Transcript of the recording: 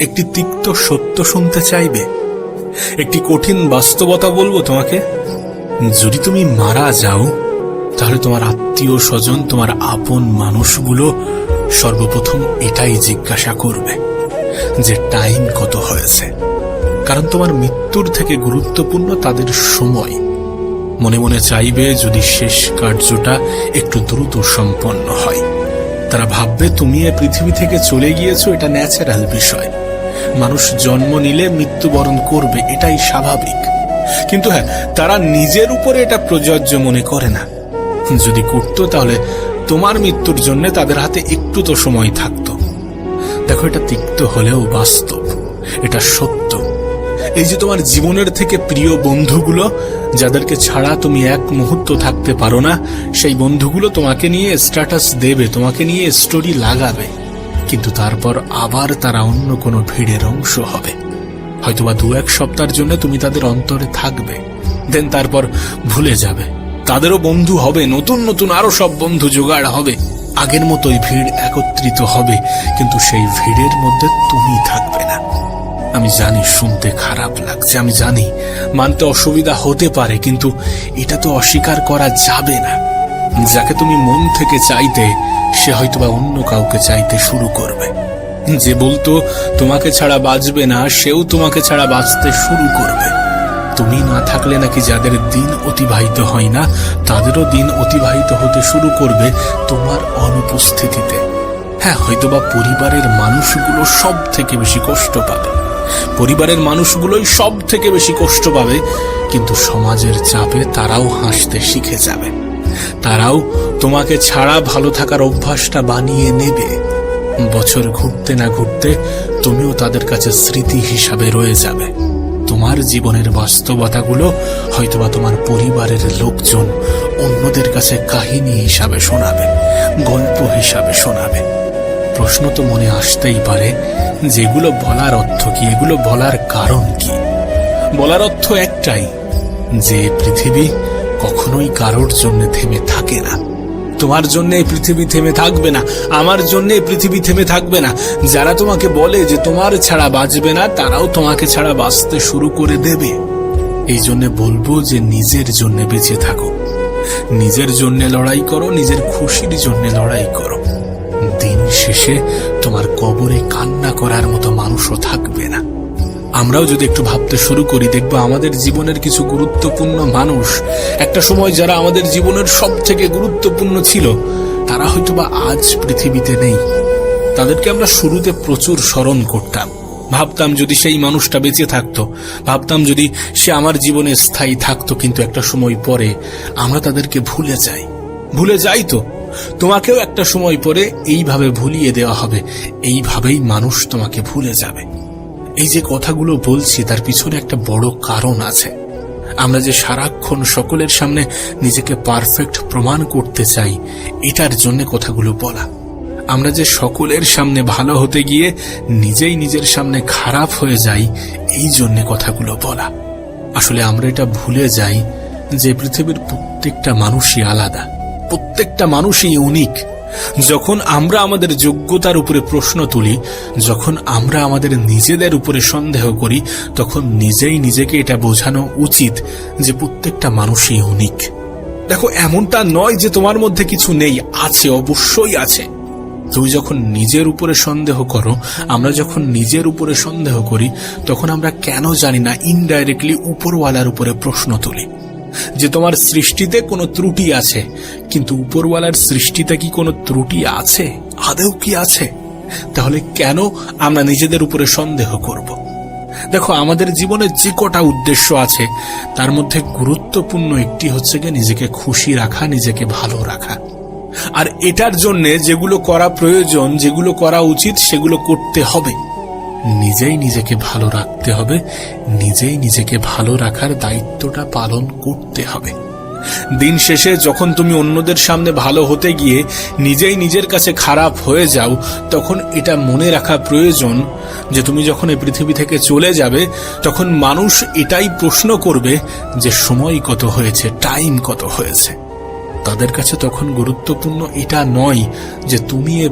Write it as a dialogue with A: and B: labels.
A: একটি তিক্ত সত্য শুনতে চাইবে? একটি কঠিন বাস্তবতা বলব তোমাকে? যদি তুমি মারা যাও, তাহলে তোমার আত্মীয় স্বজন, তোমার আপন মানুষগুলো সর্বপ্রথম এটাই জিজ্ঞাসা করবে যে টাইম কত হয়েছে। কারণ তোমার মৃত্যুর থেকে গুরুত্বপূর্ণ তাদের সময়। মনে মনে চাইবে যদি শেষ কার্যটা একটু দ্রুত সম্পন্ন হয়। তারা ভাববে, তুমি এ পৃথিবী থেকে চলে গিয়েছো, এটা ন্যাচারাল বিষয়। মানুষ জন্ম নিলে মৃত্যুবরণ করবে, এটাই স্বাভাবিক। কিন্তু হ্যাঁ তারা নিজের উপরে এটা প্রযোজ্য মনে করে না। যদি করতো তাহলে তোমার মৃত্যুর জন্য তাদের হাতে একটু তো সময় থাকতো। দেখো, এটা তিক্ত হলেও বাস্তব, এটা সত্য। এই যে তোমার জীবনের থেকে প্রিয় বন্ধুগুলো, যাদেরকে ছাড়া তুমি এক মুহূর্ত থাকতে পারো না, সেই বন্ধুগুলো তোমাকে নিয়ে স্ট্যাটাস দেবে, তোমাকে নিয়ে স্টোরি লাগাবে। কিন্তু তারপর আবার তারা অন্য কোনো ভিড়ের অংশ হবে। হয়তোবা দু এক সপ্তাহের জন্য তুমি তাদের অন্তরে থাকবে। দেন তারপর ভুলে যাবে। তাদেরও বন্ধু হবে, নতুন নতুন আরও সব বন্ধু জোগাড় হবে। আগের মতোই ভিড় একত্রিত হবে, কিন্তু সেই ভিড়ের মধ্যে তুমি থাকবে না। আমি জানি শুনতে খারাপ লাগছে, আমি জানি মানতে অসুবিধা হতে পারে, কিন্তু এটা তো অস্বীকার করা যাবে না। যাকে তুমি মন থেকে চাইতে সে হয়তোবা অন্য কাউকে চাইতে শুরু করবে। যে বলতো, তোমাকে ছাড়া বাঁচবে না, সেও তোমাকে ছাড়া বাঁচতে শুরু করবে। তুমি না থাকলে নাকি যাদের দিন অতিবাহিত হয় না, তাদেরও দিন অতিবাহিত হতে শুরু করবে তোমার অনুপস্থিতিতে। হ্যাঁ হয়তোবা পরিবারের মানুষগুলো সব থেকে বেশি কষ্ট পাবে। পরিবারের মানুষগুলোই সব থেকে বেশি কষ্ট পাবে, কিন্তু সমাজের চাপে তারাও হাসতে শিখে যাবে। তারাও তোমাকে ছাড়া ভালো থাকার অভ্যাসটা বানিয়ে নেবে। বছর ঘুরতে না ঘুরতে তুমিও তাদের কাছে স্মৃতি হিসাবে রয়ে যাবে। তোমার জীবনের বাস্তবতাগুলো হয়তোবা তোমার পরিবারের লোকজন অন্যদের কাছে কাহিনী হিসাবে শোনাবে, গল্প হিসাবে শোনাবে। প্রশ্ন তো মনে আসতেই পারে, যেগুলো বলার অর্থ কি, এগুলো বলার কারণ কি? বলার অর্থ একটাই, যে পৃথিবী কখনোই কারোর জন্য থেমে থাকে না। তোমার জন্য এই পৃথিবী থেমে থাকবে না, আমার জন্য এই পৃথিবী থেমে থাকবে না। যারা তোমাকে বলে যে তোমার ছাড়া বাঁচবে না, তারাও তোমাকে ছাড়া বাঁচতে শুরু করে দেবে। এই জন্য বলব যে নিজের জন্য বেঁচে থাকো। নিজের জন্য লড়াই করো, নিজের খুশির জন্য লড়াই করো। দিন শেষে তোমার কবরে কান্না করার মতো মানুষও থাকবে না। আমরাও যদি একটু ভাবতে শুরু করি, দেখব আমাদের জীবনের কিছু গুরুত্বপূর্ণ মানুষ। একটা সময় যারা আমাদের জীবনের সব থেকে গুরুত্বপূর্ণ ছিল, তারা হয়তোবা আজ পৃথিবীতে নেই। তাদেরকে আমরা শুরুতে প্রচুর স্মরণ করতাম। ভাবতাম যদি সেই মানুষটা বেঁচে থাকতো, ভাবতাম যদি সে আমার জীবনে স্থায়ী থাকতো, কিন্তু একটা সময় পরে আমরা তাদেরকে ভুলে যাই। ভুলে যাই তো। তোমাকেও একটা সময় পরে এইভাবে ভুলিয়ে দেওয়া হবে। এইভাবেই মানুষ তোমাকে ভুলে যাবে। এই যে কথাগুলো বলছি, তার পিছনে একটা বড় কারণ আছে। আমরা যে সারাক্ষণ সকলের সামনে নিজেকে পারফেক্ট প্রমাণ করতে চাই, এটার জন্য কথাগুলো বলা। আমরা যে সকলের সামনে ভালো হতে গিয়ে নিজেই নিজের সামনে খারাপ হয়ে যাই, এই জন্য কথাগুলো বলা। আসলে আমরা এটা ভুলে যাই যে পৃথিবীর প্রত্যেকটা মানুষই আলাদা, প্রত্যেকটা মানুষই ইউনিক যখন আমরা আমাদের যোগ্যতার উপরে প্রশ্ন তুলি, যখন আমরা আমাদের নিজেদের উপরে সন্দেহ করি, তখন নিজেই নিজেকে এটা বোঝানো উচিত যে প্রত্যেকটা মানুষই ইউনিক দেখো, এমনটা নয় যে তোমার মধ্যে কিছু নেই, আছে, অবশ্যই আছে। তুমি যখন নিজের উপরে সন্দেহ করো, আমরা যখন নিজের উপরে সন্দেহ করি, তখন আমরা কেন জানি না ইনডাইরেক্টলি উপরওয়ালার উপরে প্রশ্ন তুলি। যে তোমার সৃষ্টিতে কোনো ত্রুটি আছে, কিন্তু উপরওয়ালার সৃষ্টিতে কি কোনো ত্রুটি আছে? আদেও কি আছে? তাহলে কেন আমরা নিজেদের উপরে সন্দেহ করব? দেখো, আমাদের জীবনে যে কটা উদ্দেশ্য আছে, তার মধ্যে গুরুত্বপূর্ণ একটি হচ্ছে গিয়ে নিজেকে খুশি রাখা, নিজেকে ভালো রাখা। আর এটার জন্য যেগুলো করা প্রয়োজন, যেগুলো করা উচিত, সেগুলো করতে হবে। নিজেই নিজেকে ভালো রাখতে হবে, নিজেই নিজেকে ভালো রাখার দায়িত্বটা পালন করতে হবে। দিন শেষে যখন তুমি অন্যদের সামনে ভালো হতে গিয়ে নিজেই নিজের কাছে খারাপ হয়ে যাও, তখন এটা মনে রাখা প্রয়োজন যে তুমি যখন এই পৃথিবী থেকে চলে যাবে, তখন মানুষ এটাই প্রশ্ন করবে যে সময় কত হয়েছে টাইম কত হয়েছে। তাদের কাছে তখন গুরুত্বপূর্ণ এটা নয় যে তুমি এ